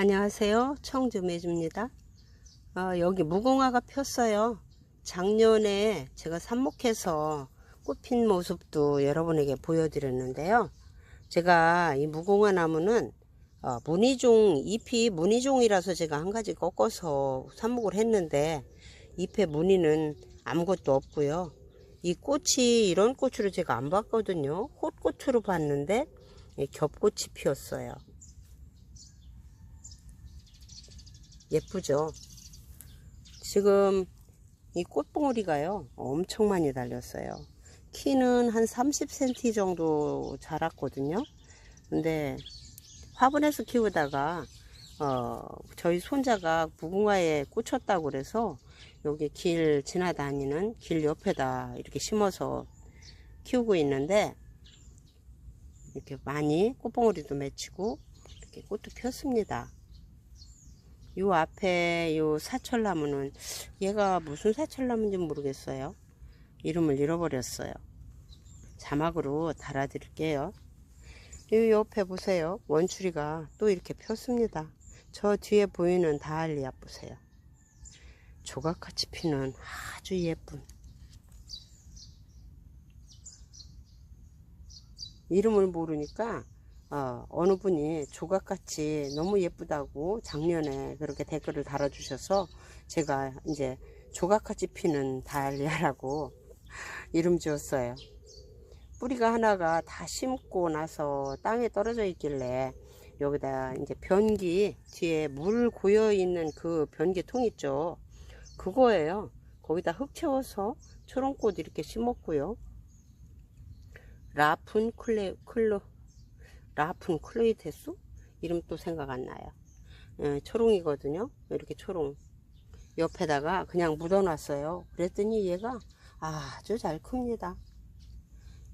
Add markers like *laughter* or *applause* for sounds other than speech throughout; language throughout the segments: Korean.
안녕하세요. 청주매주입니다. 어, 여기 무궁화가 폈어요. 작년에 제가 삽목해서 꽃핀 모습도 여러분에게 보여드렸는데요. 제가 이 무궁화 나무는 어, 무늬종, 잎이 무늬종이라서 제가 한 가지 꺾어서 삽목을 했는데 잎에 무늬는 아무것도 없고요. 이 꽃이 이런 꽃으로 제가 안 봤거든요. 꽃꽃으로 봤는데 이 겹꽃이 피었어요. 예쁘죠? 지금 이 꽃봉오리가요 엄청 많이 달렸어요. 키는 한 30cm 정도 자랐거든요. 근데 화분에서 키우다가 어, 저희 손자가 무궁화에 꽂혔다고 그래서 여기 길 지나다니는 길 옆에다 이렇게 심어서 키우고 있는데 이렇게 많이 꽃봉오리도 맺히고 이렇게 꽃도 폈습니다. 요 앞에 요 사철나무는 얘가 무슨 사철나무인지 모르겠어요. 이름을 잃어버렸어요. 자막으로 달아드릴게요. 요 옆에 보세요. 원추리가 또 이렇게 폈습니다. 저 뒤에 보이는 다알리아 보세요. 조각같이 피는 아주 예쁜 이름을 모르니까 어, 어느 분이 조각같이 너무 예쁘다고 작년에 그렇게 댓글을 달아주셔서 제가 이제 조각같이 피는 달리아라고 *laughs* 이름 지었어요. 뿌리가 하나가 다 심고 나서 땅에 떨어져 있길래 여기다 이제 변기 뒤에 물 고여 있는 그 변기통 있죠. 그거예요. 거기다 흙 채워서 초롱꽃 이렇게 심었고요. 라푼 클레 클로 라푼 클로이테스 이름 또 생각 안 나요. 예, 초롱이거든요. 이렇게 초롱 옆에다가 그냥 묻어놨어요. 그랬더니 얘가 아주 잘 큽니다.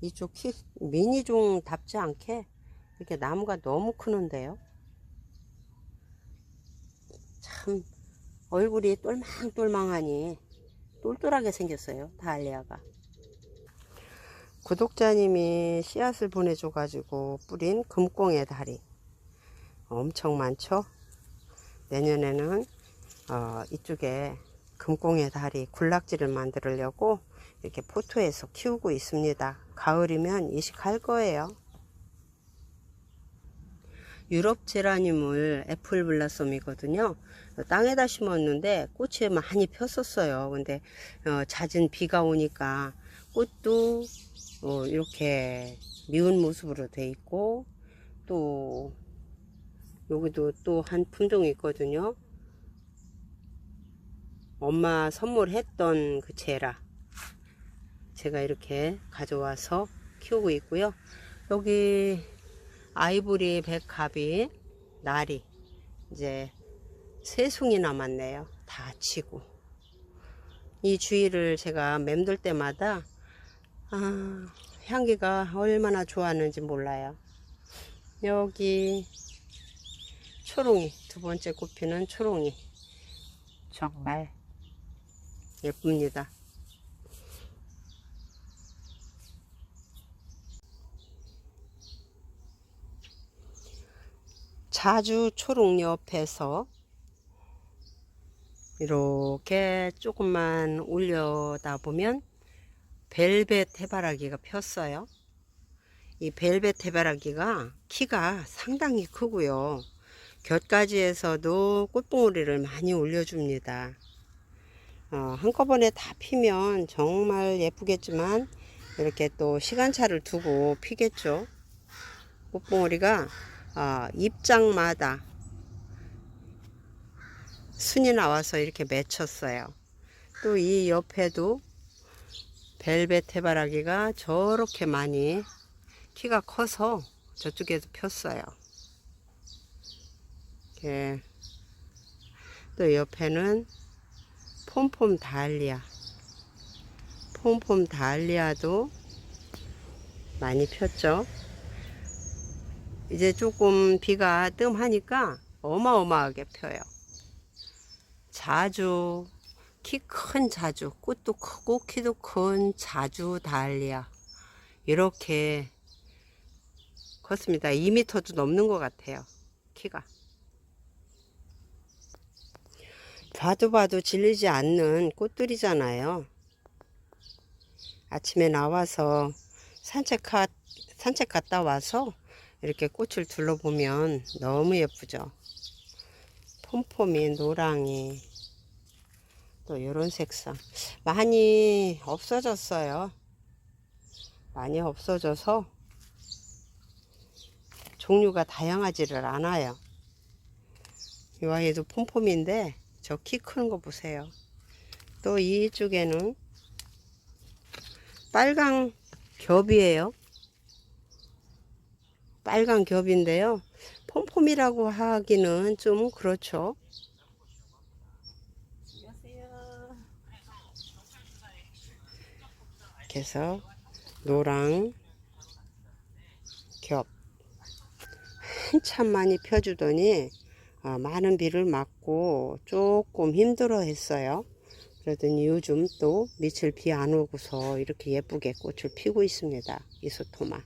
이쪽 키 미니종 답지 않게 이렇게 나무가 너무 크는데요. 참 얼굴이 똘망똘망하니 똘똘하게 생겼어요. 다알리아가. 구독자님이 씨앗을 보내줘가지고 뿌린 금꽁의 다리 엄청 많죠? 내년에는 어, 이쪽에 금꽁의 다리 군락지를 만들려고 이렇게 포토에서 키우고 있습니다. 가을이면 이식할 거예요. 유럽 제라늄을 애플 블라썸이거든요. 땅에다 심었는데 꽃이 많이 폈었어요. 근데 어, 잦은 비가 오니까 꽃도 어, 이렇게 미운 모습으로 돼 있고 또 여기도 또 한 품종이 있거든요. 엄마 선물했던 그 제라 제가 이렇게 가져와서 키우고 있고요. 여기 아이보리 백합이 날이 이제 세 송이 남았네요. 다 치고 이 주위를 제가 맴돌 때마다 아, 향기가 얼마나 좋아하는지 몰라요. 여기 초롱이 두 번째 꽃피는 초롱이 정말 예쁩니다. 자주 초롱 옆에서 이렇게 조금만 올려다 보면 벨벳 해바라기가 폈어요. 이 벨벳 해바라기가 키가 상당히 크고요. 곁가지에서도 꽃봉오리를 많이 올려줍니다. 어, 한꺼번에 다 피면 정말 예쁘겠지만 이렇게 또 시간차를 두고 피겠죠. 꽃봉오리가 어, 입장마다 순이 나와서 이렇게 맺혔어요. 또 이 옆에도 벨벳 해바라기가 저렇게 많이 키가 커서 저쪽에서 폈어요. 이렇게 또 옆에는 폼폼 다알리아 폼폼 다알리아도 많이 폈죠. 이제 조금 비가 뜸하니까 어마어마하게 펴요. 자주 키 큰 자주 꽃도 크고 키도 큰 자주 다알리아 이렇게 컸습니다. 2m도 넘는 것 같아요. 키가 봐도 봐도 질리지 않는 꽃들이잖아요. 아침에 나와서 산책, 가, 산책 갔다 와서 이렇게 꽃을 둘러보면 너무 예쁘죠. 폼폼이, 노랑이, 또 이런 색상. 많이 없어졌어요. 많이 없어져서 종류가 다양하지를 않아요. 이 아이도 폼폼인데 저키 크는 거 보세요. 또 이쪽에는 빨강 겹이에요. 빨간 겹인데요. 폼폼이라고 하기는 좀 그렇죠. 그래서 노랑 겹 한참 많이 펴주더니 아, 많은 비를 맞고 조금 힘들어 했어요. 그러더니 요즘 또 밑을 비 안 오고서 이렇게 예쁘게 꽃을 피고 있습니다. 이소토마.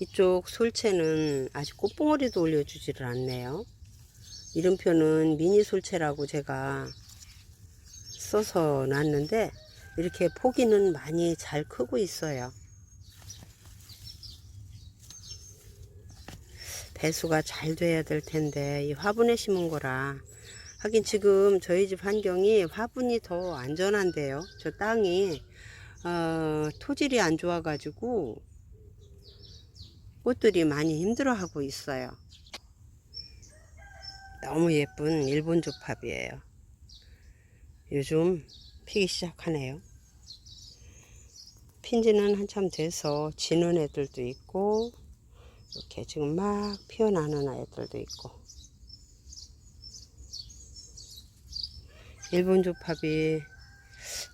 이쪽 솔채는 아직 꽃봉오리도 올려주지를 않네요. 이름표는 미니 솔채라고 제가 써서 놨는데 이렇게 포기는 많이 잘 크고 있어요. 배수가 잘 돼야 될 텐데 이 화분에 심은 거라 하긴 지금 저희 집 환경이 화분이 더 안전한데요. 저 땅이 어, 토질이 안 좋아 가지고 꽃들이 많이 힘들어 하고 있어요. 너무 예쁜 일본 조팝이에요. 요즘 피기 시작하네요. 핀지는 한참 돼서 지는 애들도 있고 이렇게 지금 막 피어나는 아이들도 있고 일본 조팝이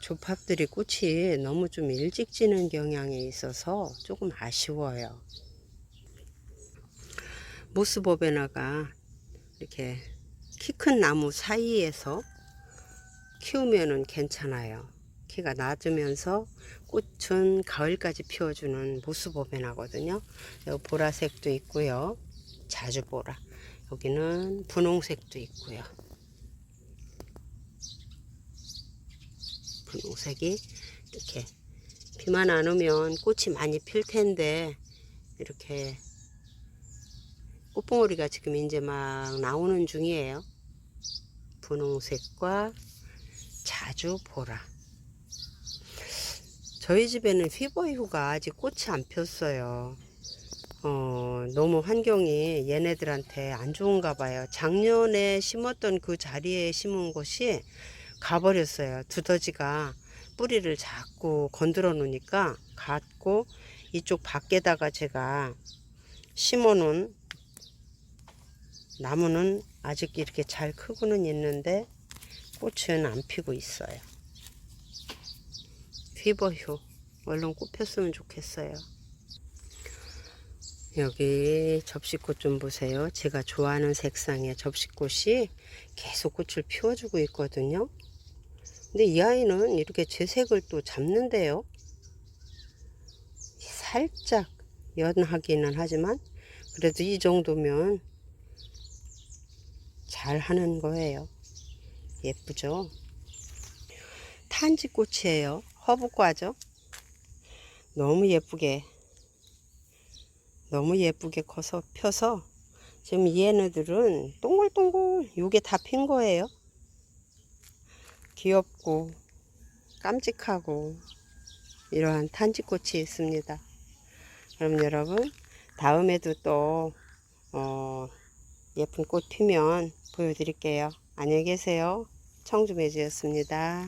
조팝들이 꽃이 너무 좀 일찍 지는 경향이 있어서 조금 아쉬워요. 모스보베나가 이렇게 키 큰 나무 사이에서 키우면은 괜찮아요. 키가 낮으면서 꽃은 가을까지 피워주는 모스보베나거든요. 여기 보라색도 있고요. 자주 보라. 여기는 분홍색도 있고요. 분홍색이 이렇게 비만 안 오면 꽃이 많이 필 텐데 이렇게 꽃봉오리가 지금 이제 막 나오는 중이에요. 분홍색과 자주 보라. 저희 집에는 휘버휴가 아직 꽃이 안 폈어요. 어, 너무 환경이 얘네들한테 안 좋은가 봐요. 작년에 심었던 그 자리에 심은 것이 가버렸어요. 두더지가 뿌리를 자꾸 건드려 놓으니까 갔고 이쪽 밖에다가 제가 심어 놓은 나무는 아직 이렇게 잘 크고는 있는데 꽃은 안 피고 있어요. 휘버휴 얼른 꽃 폈으면 좋겠어요. 여기 접시꽃 좀 보세요. 제가 좋아하는 색상의 접시꽃이 계속 꽃을 피워주고 있거든요. 근데 이 아이는 이렇게 제 색을 또 잡는데요. 살짝 연하기는 하지만 그래도 이 정도면 잘 하는 거예요. 예쁘죠? 탄지꽃이에요. 허브과죠. 너무 예쁘게 너무 예쁘게 커서 펴서 지금 얘네들은 동글동글 요게 다 핀 거예요. 귀엽고 깜찍하고 이러한 탄지꽃이 있습니다. 그럼 여러분 다음에도 또 어, 예쁜 꽃 피면 보여드릴게요. 안녕히 계세요. 청주매주였습니다.